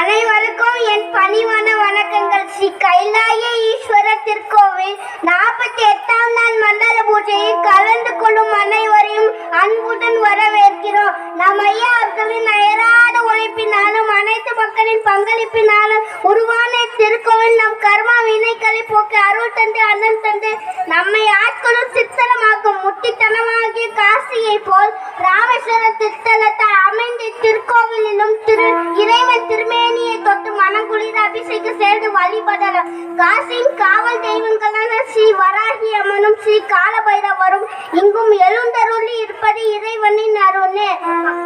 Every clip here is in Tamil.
அனைவருக்கும் என் பணிவான வணக்கங்கள். ஸ்ரீ கைலாய ஈஸ்வர திருக்கோவில் நாற்பத்தி எட்டாம் நாள் மண்டல பூஜையில் கலந்து கொள்ளும் அனைவரையும் அன்புடன் வரவேற்கிறோம். நம் ஐயா அவர்களின் அயராத உழைப்பினாலும் அனைத்து மக்களின் பங்களிப்பினாலும் உருவான திருக்கோவில் நம் கர்மா வினைகளை போக்க அருள் தந்து அண்ணன் தந்து நம்மை ஆட்களும் சித்தனமாக்கும் முட்டித்தனமாகி காசியை போல் ராமேஸ்வரம் திருத்தலத்தை அமைந்து திருக்கோவிலிலும் திரு இறைவன் திருமேனியை தொட்டு மனங்குளிர அபிஷேகம் செய்து வழிபடலாம் காசியின் காவல் தெய்வங்களான ஸ்ரீ வராகி அம்மனும் ஸ்ரீ காலபைரவரும் இங்கும் எழுந்தருளி இருப்பது இறைவனின் அருளே.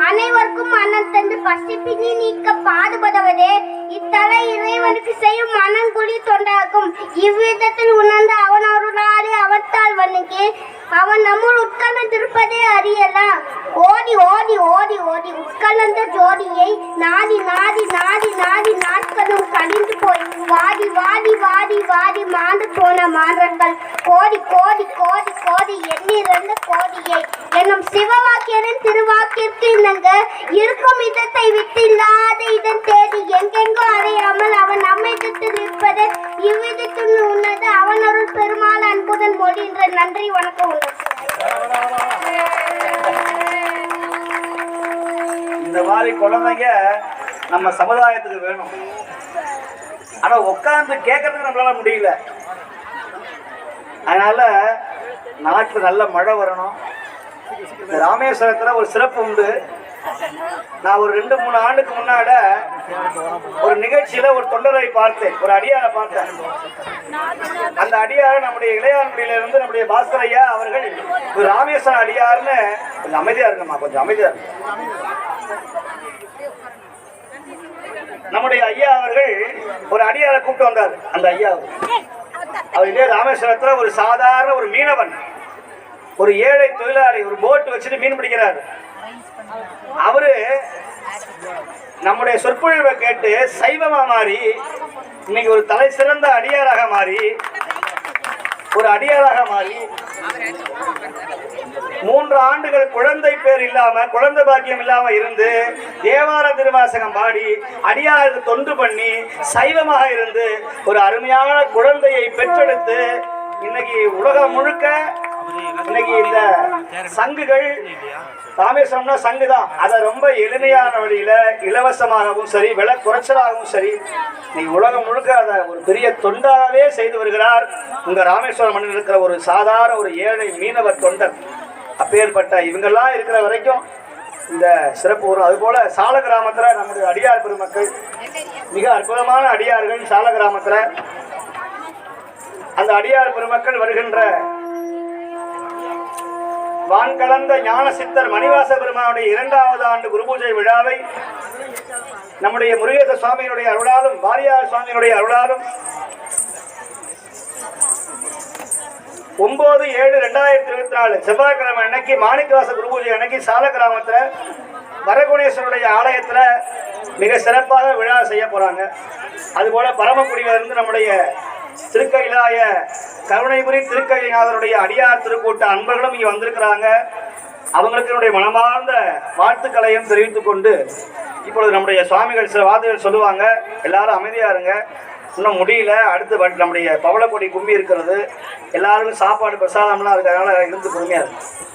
அனைவருக்கும் மனம் தந்து பசிப்பினி நீக்க பாடுபடுவதே. இத்தல இறைவனுக்கு செய்யும் மனங்குழி தொண்டாகும். இவ்விதத்தில் உணர்ந்த அவன் அருளாலே அவத்தால் வணங்கி அவன் நம்முள் உட்கலந்திருப்பதே மாற்றங்கள் கோடி கோடி கோடி கோடி எண்ணிறந்த கோடியை. என்னும் சிவவாக்கியரின் திருவாக்கிற்கு இணங்க இருக்கும் இதத்தை விட்டு இல்லாத இதன் தேடி எங்கெங்கோ அறியாமல் அவன் நம்மிடத்தில் நிற்பது. இவ்விதத்தில் உன்னது அவன் அருள் பெருமாள் அன்புடன் என்ற நன்றி வணக்கம் உணர்ச்சி. இந்த மாதிரி குழந்தைங்க நம்ம சமுதாயத்துக்கு வேணும். ஆனா உட்காந்து கேட்கறதுக்கு நம்மளால முடியல. அதனால நாட்டு நல்ல மழை வரணும். இந்த ராமேஸ்வரத்துல ஒரு சிறப்பு உண்டு. நான் ஒரு ரெண்டு மூணு ஆண்டுக்கு முன்னாட ஒரு நிகழ்ச்சியில ஒரு தொண்டரை பார்த்தேன். ஒரு அடியாரை பார்த்தேன். அந்த அடியார் நம்முடைய இளையான்குடியில இருந்து நம்முடைய பாஸ்கர் ஐயா அவர்கள் ஒரு ராமேஸ்வரம் அடியார்னு கொஞ்சம் அமைதியா இருக்கமா கொஞ்சம் அமைதியா நம்முடைய ஐயா அவர்கள் ஒரு அடியாரை கூப்பிட்டு வந்தார். அந்த ஐயா அவர் இதே ராமேஸ்வரத்தில் ஒரு சாதாரண ஒரு மீனவன். ஒரு ஏழை தொழிலாளி ஒரு போட் வச்சுட்டு மீன் பிடிக்கிறார். அவரு நம்முடைய சொற்பொழிவை கேட்டு சைவமா மாறி இன்னைக்கு ஒரு தலை சிறந்த அடியாராக மாறி ஒரு அடியாராக மாறி மூன்று ஆண்டுகள் குழந்தை பேர் இல்லாம குழந்தை பாக்கியம் இல்லாம இருந்து தேவார திருவாசகம் பாடி அடியாருக்கு தொண்டு பண்ணி சைவமாக இருந்து ஒரு அருமையான குழந்தையை பெற்றெடுத்து இன்னைக்கு உலகம் முழுக்க இன்னைக்கு இந்த சங்குகள் ராமேஸ்வரம்னா சங்கு தான். அதை ரொம்ப எளிமையான வழியில இலவசமாகவும் சரி விலை குறைச்சலாகவும் சரி இன்னைக்கு உலகம் முழுக்க அதை ஒரு பெரிய தொண்டாகவே செய்து வருகிறார். உங்க ராமேஸ்வரம் மண்ணில் இருக்கிற ஒரு சாதாரண ஒரு ஏழை மீனவ தொண்டர். அப்பேற்பட்ட இவங்கெல்லாம் இருக்கிற வரைக்கும் இந்த சிறப்பு வரும் அதுபோல சால கிராமத்துல நம்முடைய அடியார் பெருமக்கள் மிக அற்புதமான அடியார்கள் சால கிராமத்துல. அந்த அடியார் பெருமக்கள் வருகின்ற வான் கலந்த ஞான சித்தர் மணிவாச பெருமானுடைய இரண்டாவது ஆண்டு குரு பூஜை விழாவை நம்முடைய முருகேச சுவாமியினுடைய அருளாலும் வாரியார் சுவாமியினுடைய அருளாலும் ஒன்பது ஏழு ரெண்டாயிரத்தி இருபத்தி நாலு செவ்வாய்க்கிழமை அன்னைக்கு மாணிக்கவாச குரு பூஜை அன்னைக்கு சால கிராமத்தில் வரகுணேஸ்வருடைய ஆலயத்தில் மிக சிறப்பாக விழா செய்ய போகிறாங்க அதுபோல் பரமக்குடியிலிருந்து நம்முடைய திருக்கைலாய கருணைபுரி திருக்கைநாதருடைய அடியார் திருக்கூட்ட அன்பர்களும் இங்கே வந்திருக்கிறாங்க. அவங்களுக்கு என்னுடைய மனமார்ந்த வாழ்த்துக்களையும் தெரிவித்துக் கொண்டு இப்பொழுது நம்முடைய சுவாமிகள் சில வார்த்தைகள் சொல்லுவாங்க. எல்லாரும் அமைதியா இருங்க. இன்னும் முடியல. அடுத்து பட் நம்முடைய பவளக்கொடி கும்பி இருக்கிறது. எல்லாருக்கும் சாப்பாடு பிரசாதம்லாம் இருக்கிறதுனால இருந்து பொறுமையா இருக்கு